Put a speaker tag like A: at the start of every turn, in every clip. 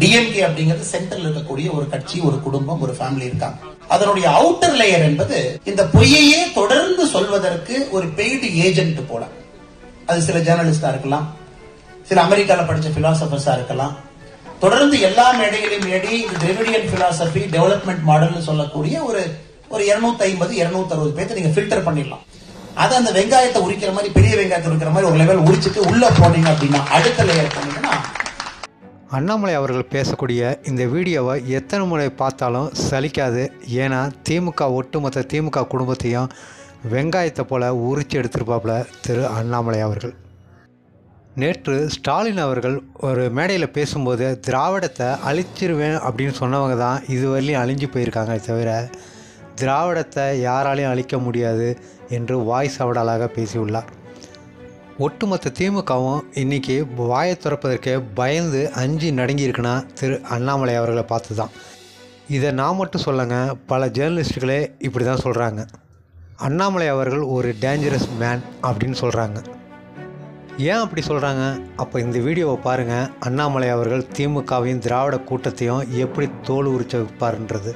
A: DMK அப்படிங்கிறது சென்டர்ல இருக்கக்கூடிய ஒரு கட்சி ஒரு குடும்பம் ஒரு ஃபேமிலி இருக்காங்க. அதனுடைய அவுட்டர் லேயர் என்பது இந்த பொய்யையே தொடர்ந்து சொல்வதற்கு ஒரு பெய்டு ஏஜென்ட் போல. அது சில ஜேர்னலிஸ்டா இருக்கலாம் சில அமெரிக்கால படிச்ச பிலாசபர்ஸா இருக்கலாம். தொடர்ந்து எல்லா மேடைகளையும் ஏடி இந்த திரவிடியன் பிலாசபி டெவலப்மெண்ட் மாடல்னு சொல்லக்கூடிய ஒரு ஒரு இருநூத்தி ஐம்பது இருநூத்தி அறுபது பேர்த்த நீங்க ஃபில்டர் பண்ணிடலாம். அதை அந்த வெங்காயத்தை உரிக்கிற மாதிரி பெரிய வெங்காயத்தை உரிக்கிற மாதிரி ஒரு லெவல் உரிச்சுட்டு உள்ள போனீங்க அப்படின்னா அடுத்த லேயர் போனீங்கன்னா
B: அண்ணாமலை அவர்கள் பேசக்கூடிய இந்த வீடியோவை எத்தனை முறை பார்த்தாலும் சலிக்காது. ஏன்னா திமுக ஒட்டுமொத்த திமுக குடும்பத்தையும் வெங்காயத்தை போல் உரிச்சு எடுத்திருப்பாப்புல திரு அண்ணாமலை அவர்கள். நேற்று ஸ்டாலின் அவர்கள் ஒரு மேடையில் பேசும்போது திராவிடத்தை அழிச்சிருவேன் அப்படின்னு சொன்னவங்க தான் இதுவரையிலும் அழிஞ்சு போயிருக்காங்க தவிர திராவிடத்தை யாராலையும் அழிக்க முடியாது என்று வாய்ஸ் அவடலாக பேசியுள்ளார். ஒட்டுமொத்த திமுகவும் இன்றைக்கி வாயை திறப்பதற்கு பயந்து அஞ்சு நடுங்கியிருக்குன்னா திரு அண்ணாமலை அவர்களை பார்த்து தான் இதை நான் மட்டும் சொல்லுங்க பல ஜேர்னலிஸ்ட்டுகளே இப்படி தான் சொல்கிறாங்க அண்ணாமலை அவர்கள் ஒரு டேஞ்சரஸ் மேன் அப்படின்னு சொல்கிறாங்க ஏன் அப்படி சொல்கிறாங்க அப்போ இந்த வீடியோவை பாருங்கள் அண்ணாமலை அவர்கள் திமுகவையும் திராவிட கூட்டத்தையும் எப்படி தோல் உரிச்சிருப்பாருன்றது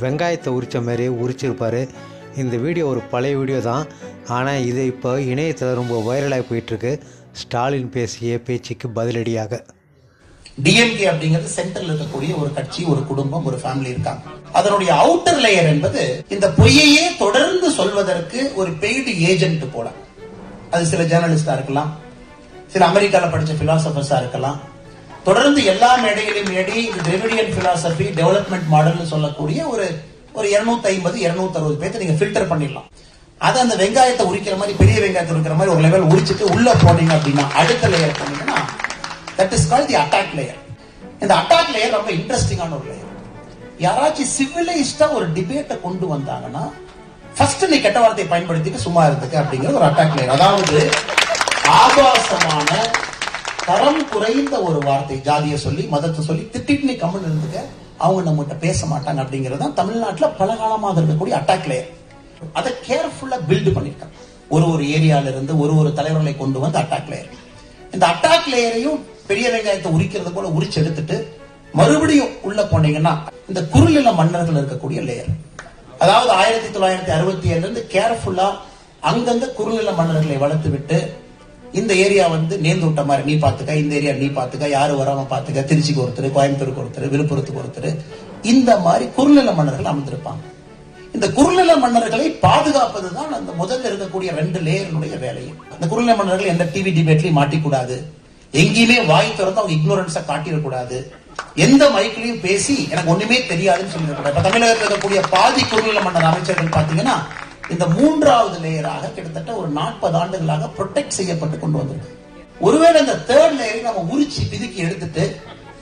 B: வெங்காயத்தை உரித்த மாதிரி உரிச்சிருப்பார். இந்த வீடியோ ஒரு பழைய வீடியோ தான் ஆனால் இது இப்போ இணையத்தில் ரொம்ப வைரலாகி போயிட்டுருக்கு. ஸ்டாலின் பேசிய பேச்சுக்கு பதிலடியாக.
A: டிஎம்கே அப்படிங்கிறது சென்டர்ல இருக்கக்கூடிய ஒரு கட்சி ஒரு குடும்பம் ஒரு ஃபேமிலி இருக்காங்க. அதனுடைய அவுட்டர் லேயர் என்பது இந்த பொய்யையே தொடர்ந்து சொல்வதற்கு ஒரு பெய்டு ஏஜென்ட் போல. அது சில ஜேர்னலிஸ்டா இருக்கலாம் சில அமெரிக்கால படிச்ச பிலாசபர்ஸா இருக்கலாம். தொடர்ந்து எல்லா மேடைகளையும் ஏடி இந்த திரவிடியன் பிலாசபி டெவலப்மெண்ட் மாடல்னு சொல்லக்கூடிய ஒரு ஒரு இருநூத்தி ஐம்பது இருநூத்தி அறுபது பேர்த்து நீங்க ஃபில்டர் பண்ணிடலாம். அதை அந்த வெங்காயத்தை உரிக்கிற மாதிரி பெரிய வெங்காயத்தை உரிக்கிற மாதிரி ஒரு லெவல் உரிச்சிட்டு உள்ள போனீங்க அப்படின்னா அடுத்த லேயர் போனீங்கன்னா that is call the attack layer இந்த அட்டாக் லேயர் ரொம்ப இன்ட்ரெஸ்டிங்கான ஒரு லேயர் யாராச்சும் சிவிலைஸ்டா ஒரு டிபேட்டை கொண்டு வந்தாங்கன்னா ஃபர்ஸ்ட் நீ கெட்ட வார்த்தையை பயன்படுத்திட்டு சும்மா இருந்துக்க அப்படிங்கிறது ஒரு அட்டாக் லேயர் அதாவது ஆபாசமான தரம் குறைந்த ஒரு வார்த்தை ஜாதியை சொல்லி மதத்தை சொல்லி திட்டிட்டு நீ கம்மன் இருந்துக்க அவங்க நம்மகிட்ட பேச மாட்டாங்க அப்படிங்கிறது தான் தமிழ்நாட்டில் பல காலமாக இருக்கக்கூடிய அட்டாக் லேயர் அதை கேர்ஃபுல்லா பில்டு பண்ணிருக்காங்க. ஒரு ஒரு ஏரியால இருந்து ஒரு ஒரு தலைவர்களை கொண்டு வந்து அட்டாக் லேயர் இந்த அட்டாக் லேயரையும் பெரிய வெங்காயத்தை உரிக்கிறது போல உரிச்சு எடுத்துட்டு மறுபடியும் உள்ள போனீங்கன்னா இந்த குறுநில மன்னர்கள் இருக்கக்கூடிய லேயர் அதாவது ஆயிரத்தி தொள்ளாயிரத்தி அறுபத்தி ஏழுல இருந்து கேர்ஃபுல்லா அங்கங்க குறுநில மன்னர்களை வளர்த்து விட்டு இந்த ஏரியா வந்து நேர்ந்து விட்ட மாதிரி நீ பாத்துக்க இந்த ஏரியா நீ பாத்துக்க யாரு வராம பாத்துக்க திருச்சிக்கு ஒருத்தர் கோயம்புத்தூருக்கு ஒருத்தர் விழுப்புரத்துக்கு ஒருத்தர் இந்த மாதிரி குறுநில மன்னர்கள் அமர்ந்திருப்பாங்க. இந்த குறுநில மன்னர்களை பாதுகாப்பது தான் அந்த முதல்ல இருக்கக்கூடிய ரெண்டு லேயர்களுடைய வேலையும். அந்த குறுநில மன்னர்கள் எந்த டிவி டிபேட்லயும் மாட்டிக்கூடாது. எங்கேயுமே வாய் திறந்து அவங்க இக்னோரன்ஸை காட்டிடக்கூடாது. எந்த மைக்கிலையும் பேசி எனக்கு ஒண்ணுமே தெரியாதுன்னு சொல்லிடக்கூடாது. இப்ப தமிழகத்தில் இருக்கக்கூடிய பாதி குறுநில மன்னர் அமைச்சர்கள் பாத்தீங்கன்னா இந்த மூன்றாவது லேயராக கிட்டத்தட்ட ஒரு நாற்பது ஆண்டுகளாக ப்ரொடெக்ட் செய்யப்பட்டு கொண்டு வந்திருக்கு. ஒருவேளை இந்த தேர்ட் லேயரை நம்ம உரிச்சி பிதுக்கி எடுத்துட்டு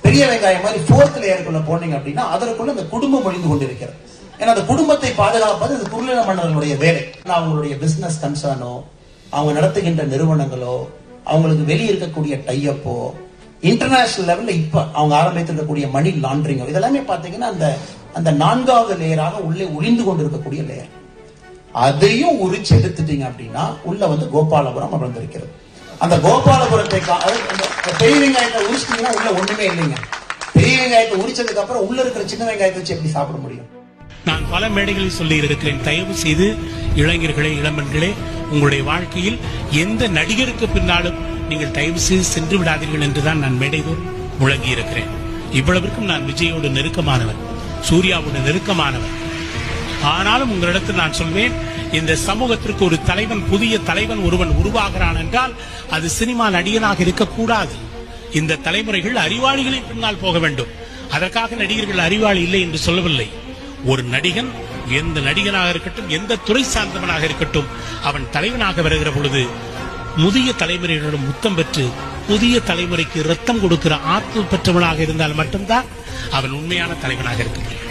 A: பெரிய வெங்காயம் மாதிரி ஃபோர்த் லேயருக்குள்ள போனீங்க அப்படின்னா அதற்குள்ள இந்த குடும்பம் ஒழிந்து கொண்டிருக்கிறது. ஏன்னா அந்த குடும்பத்தை பாதுகாப்பது இந்த குறுநில மன்னர்களுடைய வேலை. அவங்களுடைய பிசினஸ் கன்சர்னோ அவங்க நடத்துகின்ற நிறுவனங்களோ அவங்களுக்கு வெளியே இருக்கக்கூடிய டையப்போ இன்டர்நேஷனல் லெவல்ல இப்ப அவங்க ஆரம்பித்திருக்கக்கூடிய மணி லாண்டரிங்கோ இதெல்லாமே பாத்தீங்கன்னா அந்த அந்த நான்காவது லேயராக உள்ளே ஒளிந்து கொண்டிருக்கக்கூடிய லேயர் அதையும் உரிச்சு எடுத்துட்டீங்க அப்படின்னா உள்ள வந்து கோபாலபுரம் அமர்ந்திருக்கிறது. அந்த கோபாலபுரத்தை பெரிய வெங்காயத்தை உரிச்சிட்டீங்கன்னா உள்ள ஒண்ணுமே இல்லைங்க. பெரிய வெங்காயத்தை உரிச்சதுக்கு அப்புறம் உள்ள இருக்கிற சின்ன வெங்காயத்தை வச்சு எப்படி சாப்பிட முடியும்?
C: நான் பல மேடைகளில் சொல்லி இருக்கிறேன். தயவு செய்து இளைஞர்களே இளம்பெண்களே உங்களுடைய வாழ்க்கையில் எந்த நடிகருக்கு பின்னாலும் நீங்கள் தயவு செய்து சென்று விடாதீர்கள் என்றுதான் நான் மேடைதோறும் முழங்கி இருக்கிறேன். இவ்வளவிற்கும் நான் விஜயோடு நெருக்கமானவன் சூர்யாவோடு நெருக்கமானவன். ஆனாலும் உங்களிடத்தில் நான் சொல்வேன் இந்த சமூகத்திற்கு ஒரு தலைவன் புதிய தலைவன் ஒருவன் உருவாகிறான் என்றால் அது சினிமா நடிகனாக இருக்கக்கூடாது. இந்த தலைமுறைகள் அறிவாளிகளின் பின்னால் போக வேண்டும். அதற்காக நடிகர்கள் அறிவாளி இல்லை என்று சொல்லவில்லை. ஒரு நடிகன் எந்த நடிகனாக இருக்கட்டும் எந்த துறை சார்ந்தவனாக இருக்கட்டும் அவன் தலைவனாக வருகிற பொழுது முதிய தலைமுறையினரும் முத்தம் பெற்று புதிய தலைமுறைக்கு ரத்தம் கொடுக்கிற ஆற்றல் பெற்றவனாக இருந்தால் மட்டும்தான் அவன் உண்மையான தலைவனாக இருக்க முடியும்.